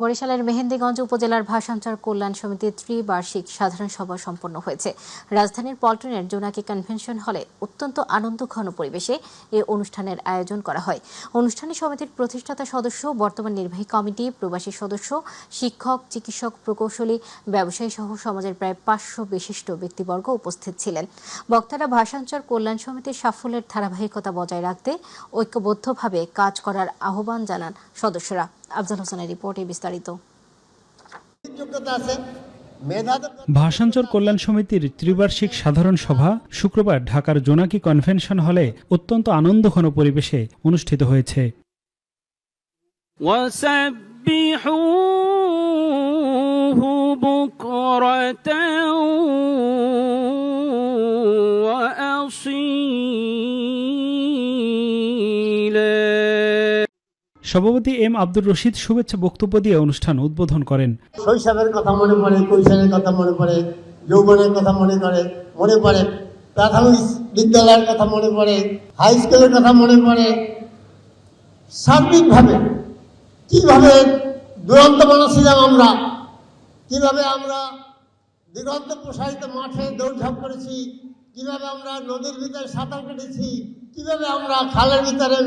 বরিশালের মেহেন্দিগঞ্জ উপজেলার ভাষান্তর কল্যাণ সমিতির ত্রিবার্ষিক সাধারণ সভা সম্পন্ন হয়েছে। রাজধানীর পল্টনের জোনাকি কনভেনশন হলে অত্যন্ত আনন্দঘন পরিবেশে এ অনুষ্ঠানের আয়োজন করা হয়। অনুষ্ঠানে সমিতির প্রতিষ্ঠাতা সদস্য, বর্তমান নির্বাহী কমিটি, প্রবাসী সদস্য, শিক্ষক, চিকিৎসক, প্রকৌশলী ব্যবসায়ী সহ সমাজের প্রায় পাঁচশো বিশিষ্ট ব্যক্তিবর্গ উপস্থিত ছিলেন। বক্তারা ভাষাঞ্চর কল্যাণ সমিতির সাফল্যের ধারাবাহিকতা বজায় রাখতে ঐক্যবদ্ধভাবে কাজ করার আহ্বান জানান সদস্যরা। আফজাল হোসেনের রিপোর্টে বিস্তারিত। ভাষাঞ্চল আছে কল্যাণ সমিতির ত্রিবার্ষিক সাধারণ সভা শুক্রবার ঢাকার জোনাকি কনভেনশন হলে অত্যন্ত আনন্দঘন পরিবেশে অনুষ্ঠিত হয়েছে। সভাপতি এম আব্দুর রশিদ শুভেচ্ছা বক্তব্য দিয়ে অনুষ্ঠান উদ্বোধন করেন। শৈশবের কথা মনে পড়ে, কৈশোরের কথা মনে পড়ে, যৌবনের কথা মনে করে মনে পড়ে। প্রাথমিক বিদ্যালয়ের কথা মনে পড়ে হাই স্কুলের কথা মনে পড়ে। সার্বিকভাবে কীভাবে দুরন্ত মানুষ আমরা? কীভাবে আমরা দিগন্ত প্রসারিত মাঠে দৌড়ঝাঁপ করেছি? কীভাবে আমরা নদীর ভিতরে সাঁতার কেটেছি কীভাবে আমরা খালের ভিতরে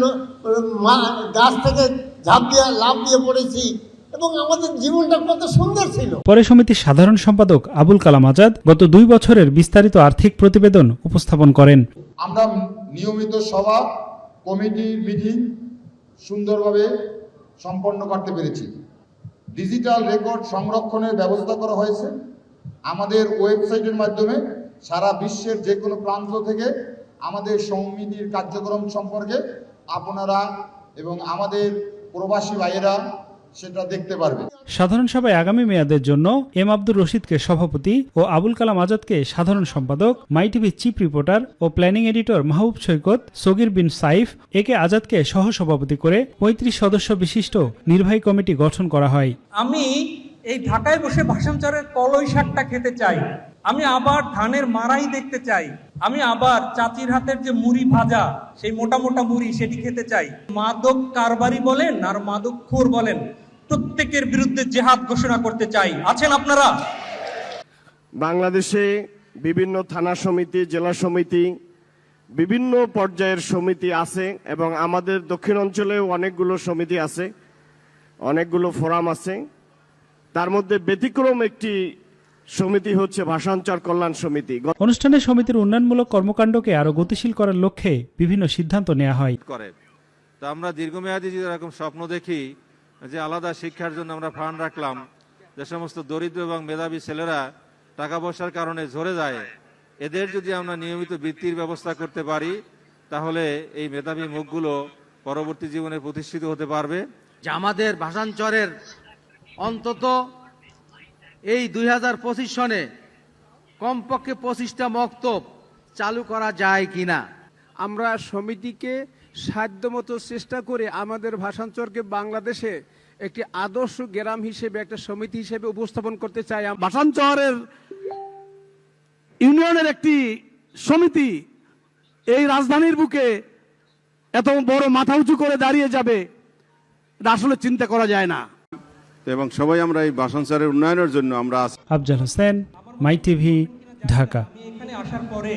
মা- গাছ থেকে ঝাঁপ দিয়ে লাভ দিয়ে পড়েছি এবং আমাদের জীবনটা কত সুন্দর ছিল। পরে সমিতির সাধারণ সম্পাদক আবুল কালাম আজাদ গত দুই বছরের বিস্তারিত আর্থিক প্রতিবেদন উপস্থাপন করেন। আমরা নিয়মিত সভা কমিটির মিটিং সুন্দরভাবে সম্পন্ন করতে পেরেছি। ডিজিটাল রেকর্ড সংরক্ষণের ব্যবস্থা করা হয়েছে। আমাদের ওয়েবসাইটের মাধ্যমে সারা বিশ্বের যে কোনো প্রান্ত থেকে আমাদের সমিতির কার্যক্রম সম্পর্কে আপনারা এবং আমাদের প্রবাসী ভাইয়েরা সেটা দেখতে পারবে। সাধারণ সভায় আগামী মেয়াদের জন্য এম আব্দুর রশিদকে সভাপতি ও আবুল কালাম আজাদকে সাধারণ সম্পাদক মাই টিভির chief reporter O planning editor Mahbub Saikat Sagir Bin Saif A K আজাদকে সহসভাপতি করে পঁয়ত্রিশ সদস্য বিশিষ্ট নির্বাহী কমিটি গঠন করা হয়। আমি এই ঢাকায় বসে ভাষাঞ্চরের কলই শাকটা খেতে চাই। আমি আবার ধানের মারাই দেখতে চাই। আমি আবার চাচির হাতের যে মুড়ি ভাজা, সেই মোটা মোটা মুড়ি সেটি খেতে চাই। মাদক কারবারি বলেন আর মাদক খোর বলেন, প্রত্যেকের বিরুদ্ধে জেহাদ ঘোষণা করতে চাই। আছেন আপনারা? বাংলাদেশে বিভিন্ন থানা সমিতি, জেলা সমিতি, বিভিন্ন পর্যায়ের সমিতি আছে এবং আমাদের দক্ষিণ অঞ্চলেও অনেকগুলো সমিতি আছে, অনেকগুলো ফোরাম আছে। তার মধ্যে ব্যতিক্রম একটি সমিতি হচ্ছে ভাষাঞ্চর কল্যাণ সমিতি। অনুষ্ঠানে সমিতির উন্নয়নমূলক কর্মকাণ্ডকে আরও গতিশীল করার লক্ষ্যে বিভিন্ন সিদ্ধান্ত নেওয়া হয়। করে। তো আমরা দীর্ঘমেয়াদী যদি এরকম স্বপ্ন দেখি যে আলাদা শিক্ষার জন্য আমরা ফান্ড রাখলাম যে সমস্ত দরিদ্র এবং মেধাবী ছেলেরা টাকা পয়সার কারণে ঝরে যায় এদের যদি আমরা নিয়মিত বৃত্তির ব্যবস্থা করতে পারি তাহলে এই মেধাবী মুখগুলো পরবর্তী জীবনে প্রতিষ্ঠিত হতে পারবে। যে আমাদের ভাষাঞ্চরের অন্তত এই দুই হাজার পঁচিশ সনে কমপক্ষে পঁচিশটা মক্তব চালু করা যায় কি না আমরা সমিতিকে সাধ্যমতো চেষ্টা করে আমাদের ভাষাঞ্চরকে বাংলাদেশে একটি আদর্শ গ্রাম হিসেবে একটা সমিতি হিসেবে উপস্থাপন করতে চাই ভাষাঞ্চরের ইউনিয়নের একটি সমিতি এই রাজধানীর বুকে এত বড় মাথা উঁচু করে দাঁড়িয়ে যাবে এটা আসলে চিন্তা করা যায় না। এবং সবাই আমরা এই ভাষাঞ্চারের উন্নয়নের জন্য আমরা আফজাল হোসেন মাই টিভি ঢাকা। এখানে আসার পরে